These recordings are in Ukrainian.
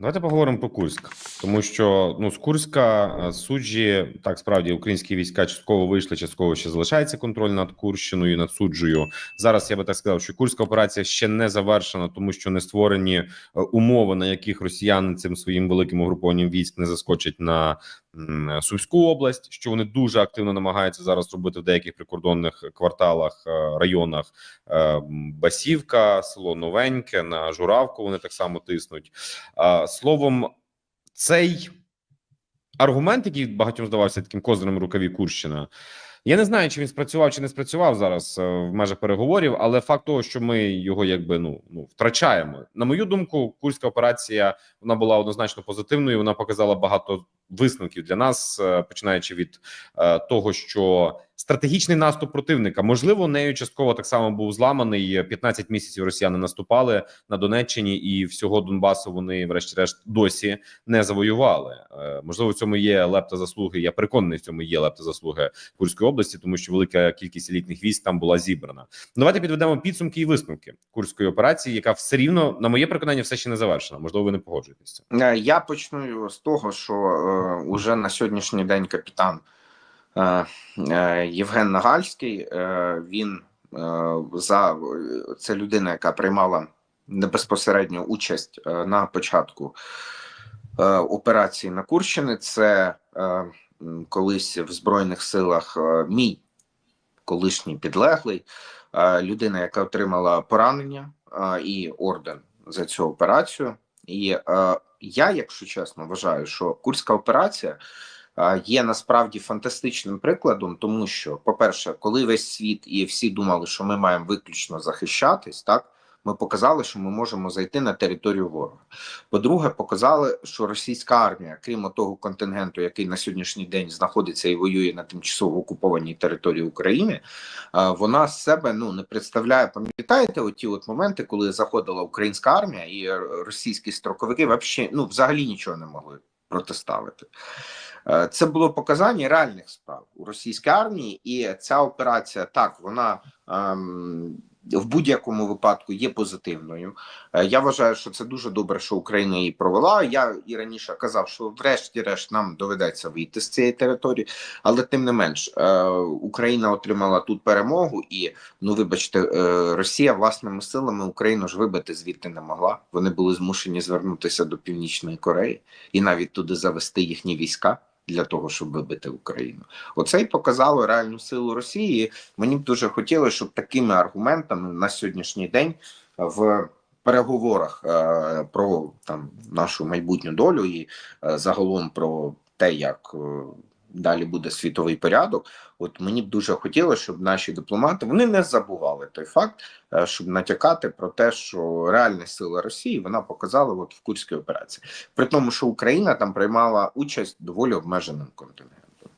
Давайте поговоримо про Курськ, тому що ну з Курська е, суджі так справді українські війська частково вийшли, частково ще залишається контроль над Курщиною, над суджею. Зараз я би так сказав, що курська операція ще не завершена, тому що не створені е, умови, на яких росіяни цим своїм великим угрупованням військ не заскочать на Сумську область, що вони дуже активно намагаються зараз робити в деяких прикордонних кварталах, е, районах Е, Басівка, село Новеньке на Журавку. Вони так само тиснуть. Е, Словом, цей аргумент, який багатьом здавався таким козирем рукаві Курщина. Я не знаю, чи він спрацював чи не спрацював зараз е, в межах переговорів, але факт того, що ми його якби ну ну втрачаємо. На мою думку, курська операція вона була однозначно позитивною. Вона показала багато висновків для нас, е, починаючи від е, того, що стратегічний наступ противника можливо нею частково так само був зламаний. 15 місяців росіяни наступали на Донеччині, і всього Донбасу вони, врешті-решт, досі не завоювали. Е, Можливо, в цьому є лепта заслуги. Я переконаний, в цьому є лепта заслуги Курської області, тому що велика кількість елітних військ там була зібрана. Давайте підведемо підсумки і висновки курської операції, яка все рівно, на моє переконання, все ще не завершена. Можливо, ви не. Е, Я почну з того, що е, уже на сьогоднішній день капітан е, е, Євген Нагальський е, він е, за це людина, яка приймала безпосередню участь е, на початку е, операції на Курщини. Це е, колись в Збройних силах е, мій колишній підлеглий, е, людина, яка отримала поранення е, і орден за цю операцію. І е, я, якщо чесно, вважаю, що курська операція є насправді фантастичним прикладом, тому що, по-перше, коли весь світ і всі думали, що ми маємо виключно захищатись, так ми показали, що ми можемо зайти на територію ворога. По-друге, показали, що російська армія, крім того контингенту, який на сьогоднішній день знаходиться і воює на тимчасово окупованій території України, е, вона з себе ну не представляє. Пам'ятаєте, оті от моменти, коли заходила українська армія і російські строковики вообще, ну взагалі нічого не могли протиставити. Е, Це було показання реальних справ у російській армії, і ця операція так вона ем, в будь-якому випадку є позитивною. Е, Я вважаю, що це дуже добре, що Україна її провела. Я і раніше казав, що врешті-решт нам доведеться вийти з цієї території, але тим не менш е, Україна отримала тут перемогу, і ну вибачте, е, Росія власними силами Україну ж вибити звідти не могла. Вони були змушені звернутися до Північної Кореї і навіть туди завести їхні війська. Для того щоб вибити Україну, оце й показало реальну силу Росії. Мені б дуже хотілося, щоб такими аргументами на сьогоднішній день в переговорах е, про там нашу майбутню долю і е, загалом про те, як е, далі буде світовий порядок. От мені б дуже хотілося, щоб наші дипломати вони не забували той факт, е, щоб натякати про те, що реальна сила Росії вона показала от в Курській операції, при тому, що Україна там приймала участь доволі обмеженим контингентом.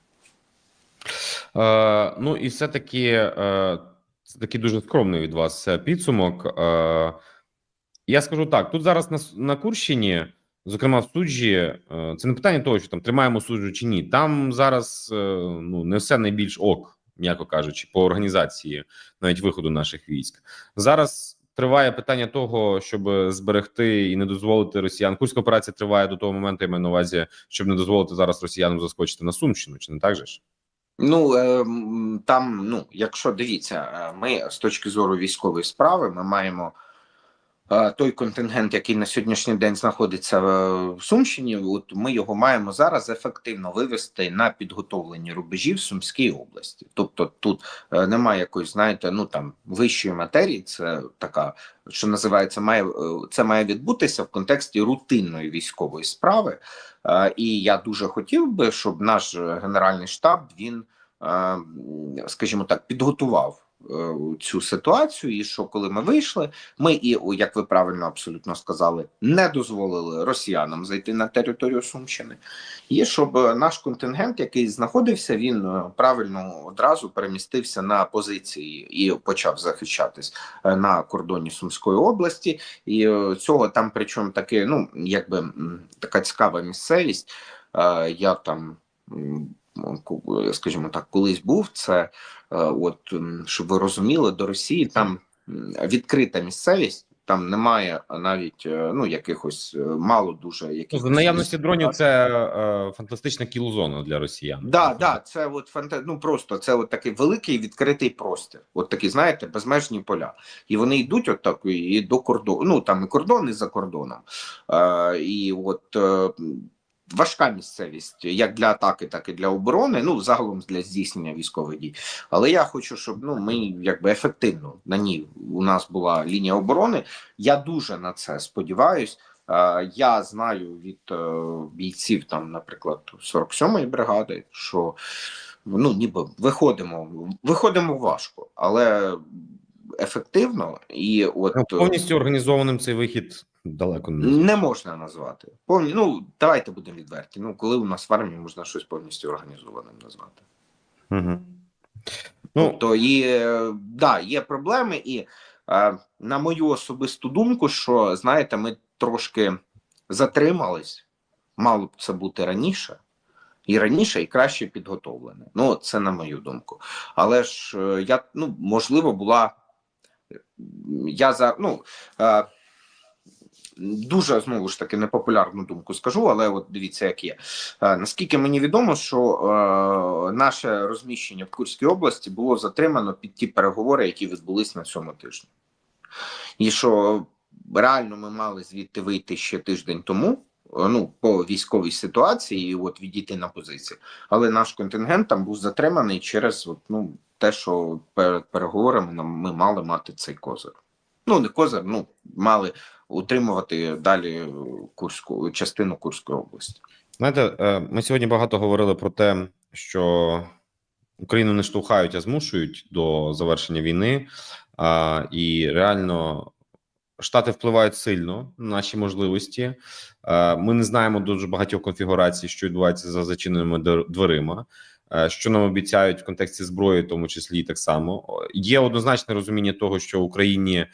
Е, ну і все таки е, це такий дуже скромний від вас е, підсумок. Е, я скажу так: тут зараз на, на Курщині, зокрема в суджі, е, це не питання того, що там тримаємо суджу чи ні. Там зараз е, ну не все найбільш ок, м'яко кажучи, по організації навіть виходу наших військ. Зараз триває питання того, щоб зберегти і не дозволити росіян. Курська операція триває до того моменту, я маю на увазі, щоб не дозволити зараз росіянам заскочити на Сумщину, чи не так же ж? Ну е, там, ну якщо дивіться, ми з точки зору військової справи, ми маємо той контингент, який на сьогоднішній день знаходиться в Сумщині. От ми його маємо зараз ефективно вивести на підготовлені рубежі в Сумській області. Тобто тут е, немає якоїсь, знаєте, ну там вищої матерії. Це така, що називається, має е, це має відбутися в контексті рутинної військової справи. Е, І я дуже хотів би, щоб наш генеральний штаб він, скажімо так, підготував цю ситуацію. І що коли ми вийшли, ми і як ви правильно абсолютно сказали, не дозволили росіянам зайти на територію Сумщини. І щоб е, наш контингент, який знаходився, він е, правильно одразу перемістився на позиції і почав захищатись е, на кордоні Сумської області. І е, цього там, причому таки, ну якби така цікава місцевість. Е, Я там, скажімо так, колись був. Це е, от щоб ви розуміли, до Росії там відкрита місцевість там немає навіть е, ну якихось е, мало дуже Ну, в наявності дронів це е, фантастична кілозона для росіян. Да, да, це от фанта... ну просто це от такий великий відкритий простір. От такі, знаєте, безмежні поля. І вони йдуть от так і до кордону. Ну там і кордон, і за кордоном. Е, і от е, важка місцевість, як для атаки, так і для оборони. Ну загалом для здійснення військових дій. Але я хочу, щоб ну ми якби ефективно на ній у нас була лінія оборони. Я дуже на це сподіваюсь. Я знаю від е, бійців, там, наприклад, 47-ї бригади, що ну ніби виходимо, виходимо важко, але ефективно і от повністю організованим цей вихід далеко не не можна назвати. Повні, ну давайте будемо відверті. Ну коли у нас в армії можна щось повністю організованим назвати. Угу. Ну, Тобто, і е, да, є проблеми, і е, на мою особисту думку, що знаєте, ми трошки затримались, мало б це бути раніше, і раніше, і краще підготовлене. Ну, це на мою думку. Але ж е, я ну можливо була я за ну. Дуже знову ж таки непопулярну думку скажу, але от дивіться, як є. Е, наскільки мені відомо, що е, наше розміщення в Курській області було затримано під ті переговори, які відбулись на цьому тижні, і що реально ми мали звідти вийти ще тиждень тому. е, Ну, по військовій ситуації, і от відійти на позиції, але наш контингент там був затриманий через от, ну, те, що перед переговорами ми мали мати цей козир. Ну, не козир, ну мали утримувати далі Курську частину Курської області. знаєте, е, ми сьогодні багато говорили про те, що Україну не штовхають, а змушують до завершення війни. І реально Штати впливають сильно на наші можливості. Е, Ми не знаємо дуже багатьох конфігурацій, що відбувається за зачиненими дверима. Е, Що нам обіцяють в контексті зброї, в тому числі і так само є однозначне розуміння того, що Україні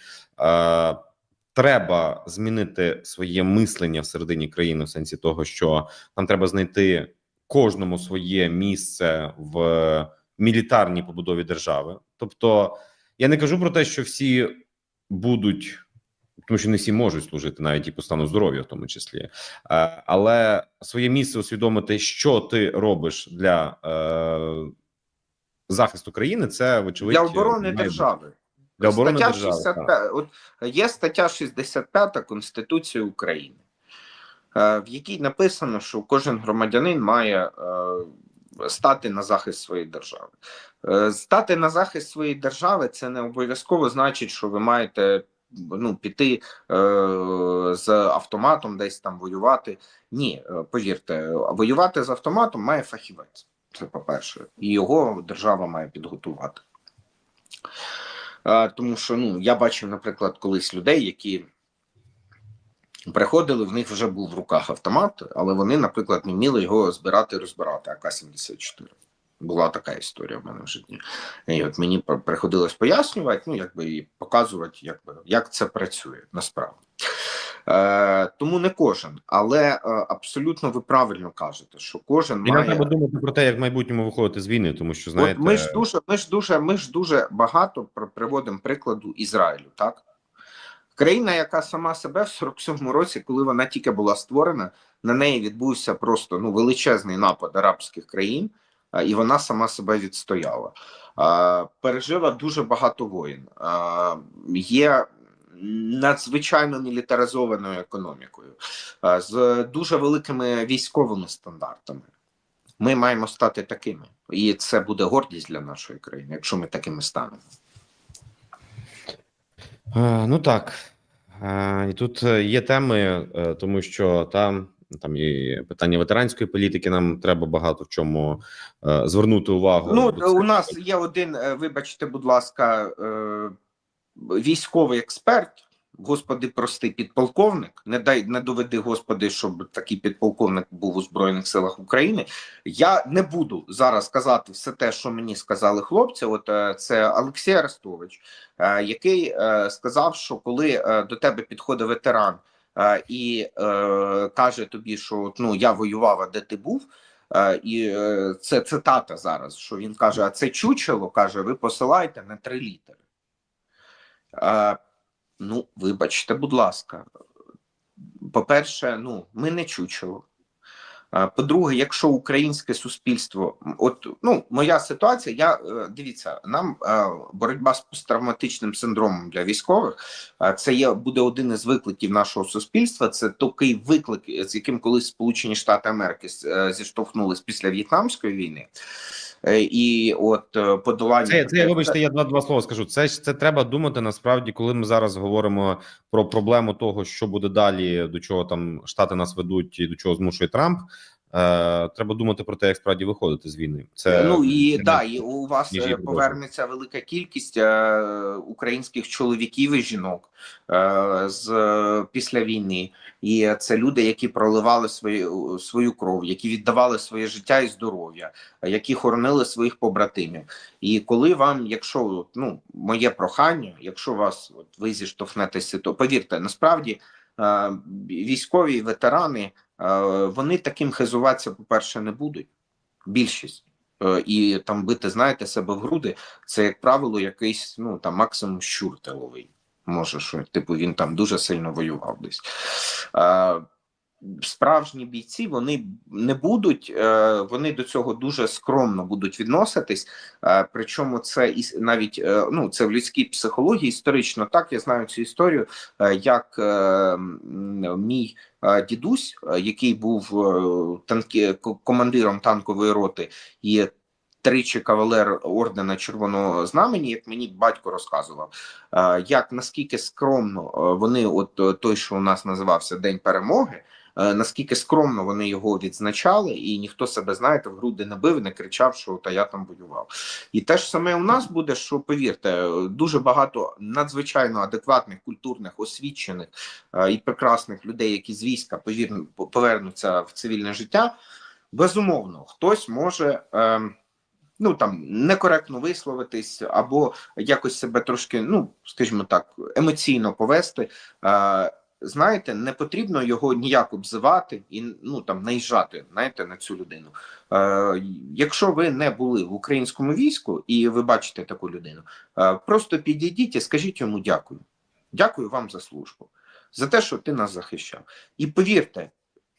треба змінити своє мислення всередині країни, в сенсі того, що нам треба знайти кожному своє місце в мілітарній побудові держави. Тобто, я не кажу про те, що всі будуть. Тому що не всі можуть служити навіть і по стану здоров'я, в тому числі, Е, але своє місце усвідомити, що ти робиш для е, захисту країни, це вочевидь Для оборони держави. Для оборони стаття держави. 65, так. от є стаття 65 Конституції України, е, в якій написано, що кожен громадянин має е, стати на захист своєї держави. Е, Стати на захист своєї держави це не обов'язково значить, що ви маєте ну, піти е, з автоматом десь там воювати. Ні, повірте, воювати з автоматом має фахівець. Це по-перше, і його держава має підготувати. Тому що ну я бачив, наприклад, колись людей, які приходили, в них вже був в руках автомат, але вони, наприклад, не вміли його збирати і розбирати. АК-74. Була така історія в мене в житті. І от мені приходилось пояснювати, ну якби і показувати, якби як це працює насправді. Е, тому не кожен, але е, абсолютно ви правильно кажете, що кожен І має треба думати про те, як в майбутньому виходити з війни, тому що знаєте, От ми ж дуже, ми ж дуже, ми ж дуже багато приводимо прикладу Ізраїлю, так? Країна, яка сама себе в 47-му році, коли вона тільки була створена, на неї відбувся просто ну величезний напад арабських країн, а, і вона сама себе відстояла. А, Пережила дуже багато воїн. Є надзвичайно мілітаризованою економікою, з дуже великими військовими стандартами. Ми маємо стати такими, і це буде гордість для нашої країни, якщо ми такими станемо. Е, Ну так. Е, І тут е, є теми, тому що там, там і питання ветеранської політики. Нам треба багато в чому е, звернути увагу. Ну у нас є один, вибачте, будь ласка, е, військовий експерт. Господи, прости, підполковник. Не дай не доведи, господи, щоб такий підполковник був у збройних силах України. Я не буду зараз казати все те, що мені сказали хлопці. От е, це Олексій Арестович, е, який е, сказав, що коли до тебе підходить ветеран і каже тобі, що ну я воював, а де ти був. Е, І е, це цитата зараз, що він каже: а це чучело каже, ви посилаєте на три літери. Е, Ну, вибачте, будь ласка. По-перше, ну, ми не чучело. По-друге, якщо українське суспільство, от ну моя ситуація, я е, дивіться, нам е, боротьба з посттравматичним синдромом для військових, це є буде один із викликів нашого суспільства. Це такий виклик, з яким колись Сполучені Штати Америки е, зіштовхнулись після В'єтнамської війни. Е, І от е, подолання Це, це вибачте, я два, два слова скажу. Це це треба думати насправді, коли ми зараз говоримо про проблему того, що буде далі, до чого там штати нас ведуть і до чого змушує Трамп. Е, треба думати про те, як справді виходити з війни. Це ну і да, і у вас е, повернеться велика кількість е, українських чоловіків і жінок е, з після війни, і це люди, які проливали свою свою кров, які віддавали своє життя і здоров'я, які хоронили своїх побратимів. І коли вам, якщо ну моє прохання, якщо вас от ви зіштовхнетеся, то повірте, насправді військові ветерани. Е, Вони таким хизуватися, по-перше, не будуть. Більшість. Е, І там бити, знаєте, себе в груди, це, як правило, якийсь, ну там максимум щур тиловий. Може, що типу він там дуже сильно воював десь. Справжні бійці вони не будуть, е, вони до цього дуже скромно будуть відноситись. Е, Причому це і навіть е, ну це в людській психології історично. Так я знаю цю історію, як мій дідусь, який був танки командиром танкової роти, і тричі кавалер ордена Червоного Знамені, як мені батько розказував, як наскільки скромно вони, от той, що у нас називався День перемоги. Е, Наскільки скромно вони його відзначали, і ніхто себе, знаєте, в груди не бив, не кричав, що та я там воював. І те ж саме у нас буде, що повірте, е, дуже багато надзвичайно адекватних, культурних, освічених е, і прекрасних людей, які з війська повернуться в цивільне життя. Безумовно, хтось може. Е, Ну там некоректно висловитись або якось себе трошки, ну скажімо так, емоційно повести. Знаєте, не потрібно його ніяк обзивати і ну там наїжджати, знаєте, на цю людину. Е, якщо ви не були в українському війську і ви бачите таку людину, е, просто підійдіть і скажіть йому дякую. Дякую вам за службу, за те, що ти нас захищав. І повірте,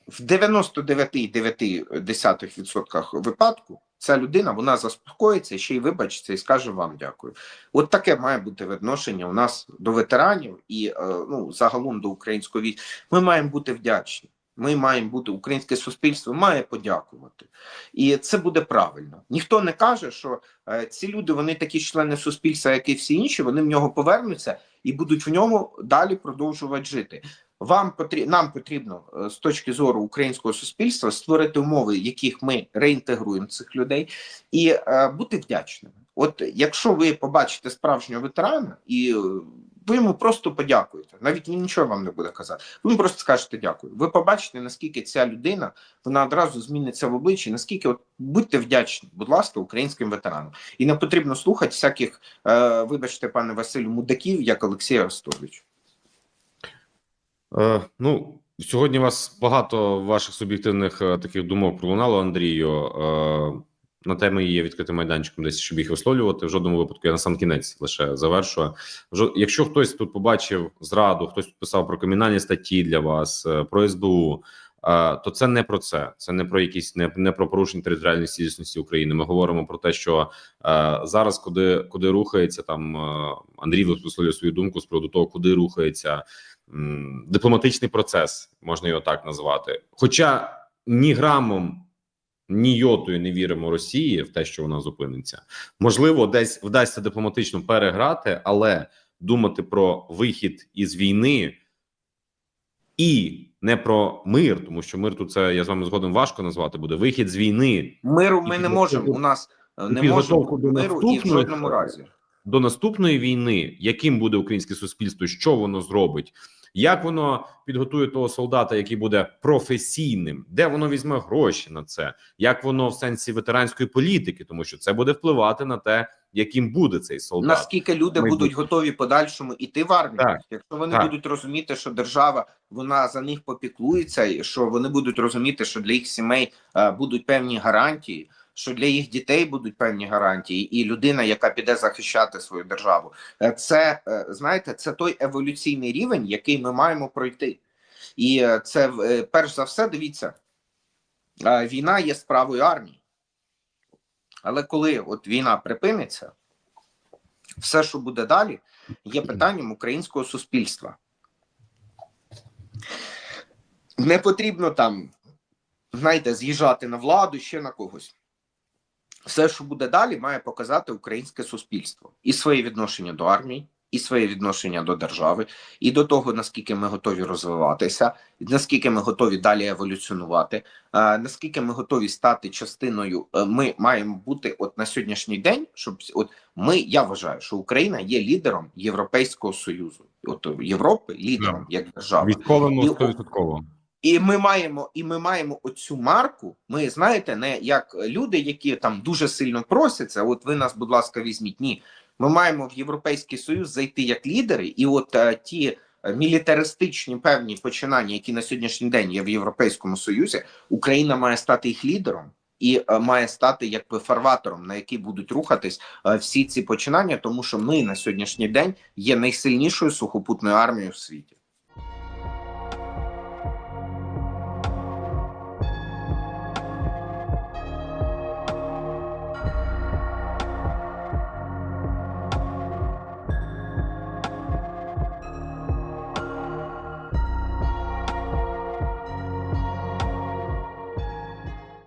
в 99,9% випадку ця людина вона заспокоїться, ще й вибачиться і скаже вам дякую. От таке має бути відношення у нас до ветеранів і е, ну загалом до українського війська. Ми маємо бути вдячні. Ми маємо бути українське суспільство має подякувати, і це буде правильно. Ніхто не каже, що е, ці люди вони такі члени суспільства, як і всі інші. Вони в нього повернуться і будуть в ньому далі продовжувати жити. Вам потрібно нам потрібно е, з точки зору українського суспільства створити умови, яких ми реінтегруємо цих людей, і е, бути вдячними. От якщо ви побачите справжнього ветерана, і е, ви йому просто подякуєте, навіть він нічого вам не буде казати. Ви йому просто скажете дякую. Ви побачите, наскільки ця людина вона одразу зміниться в обличчі. Наскільки от будьте вдячні, будь ласка, українським ветеранам, і не потрібно слухати всяких, е, вибачте, пане Василю, мудаків, як Олексій Арестович. Е, ну, сьогодні вас багато ваших суб'єктивних е, таких думок пролунало, Андрію. Е, на теми є відкритим майданчиком, десь щоб їх висловлювати. В жодному випадку я на сам кінець лише завершую. Якщо хтось тут побачив зраду, хтось тут писав про кримінальні статті для вас, е, про СБУ. То це не про це, це не про якісь не, не про порушення територіальної цілісності України. Ми говоримо про те, що зараз, куди куди рухається там Андрій висловлює свою думку з приводу того, куди рухається дипломатичний процес, можна його так назвати. Хоча ні грамом, ні йотою не віримо Росії в те, що вона зупиниться. Можливо, десь вдасться дипломатично переграти, але думати про вихід із війни і не про мир, тому що мир тут це я з вами згодом важко назвати буде. Вихід з війни Миру І ми не можемо. У нас е, не може підготовку бути до миру і в жодному разі. До наступної війни, яким буде українське суспільство, що воно зробить, як воно підготує того солдата, який буде професійним, де воно візьме гроші на це, як воно в сенсі ветеранської політики, тому що це буде впливати на те, яким буде цей солдат. Наскільки люди Ми будуть готові подальшому іти в армію, Так, якщо вони так. будуть розуміти, що держава вона за них попіклується, і що вони будуть розуміти, що для їх сімей е, будуть певні гарантії, що для їх дітей будуть певні гарантії, і людина, яка піде захищати свою державу, Е, це е, знаєте, це той еволюційний рівень, який ми маємо пройти. І е, це перш за все, дивіться, війна є справою армії. Але коли от війна припиниться, все, що буде далі, є питанням українського суспільства. Не потрібно там, знаєте, з'їжджати на владу ще на когось. Все, що буде далі, має показати українське суспільство і своє відношення до армії, і своє відношення до держави, і до того, наскільки ми готові розвиватися, наскільки ми готові далі еволюціонувати, е, наскільки ми готові стати частиною. е, Ми маємо бути от на сьогоднішній день, щоб от ми, я вважаю, що Україна є лідером Європейського союзу, от Європи лідером як держава. Ну, 100%. І ми маємо, і ми маємо оцю марку. Ми знаєте, не як люди, які там дуже сильно просяться. От ви нас, будь ласка, візьміть. Ні, ми маємо в Європейський Союз зайти як лідери, і от е, ті е, мілітаристичні певні починання, які на сьогоднішній день є в Європейському Союзі, Україна має стати їх лідером. І е, має стати якби фарватором, на який будуть рухатись е, всі ці починання, тому що ми на сьогоднішній день є найсильнішою сухопутною армією в світі.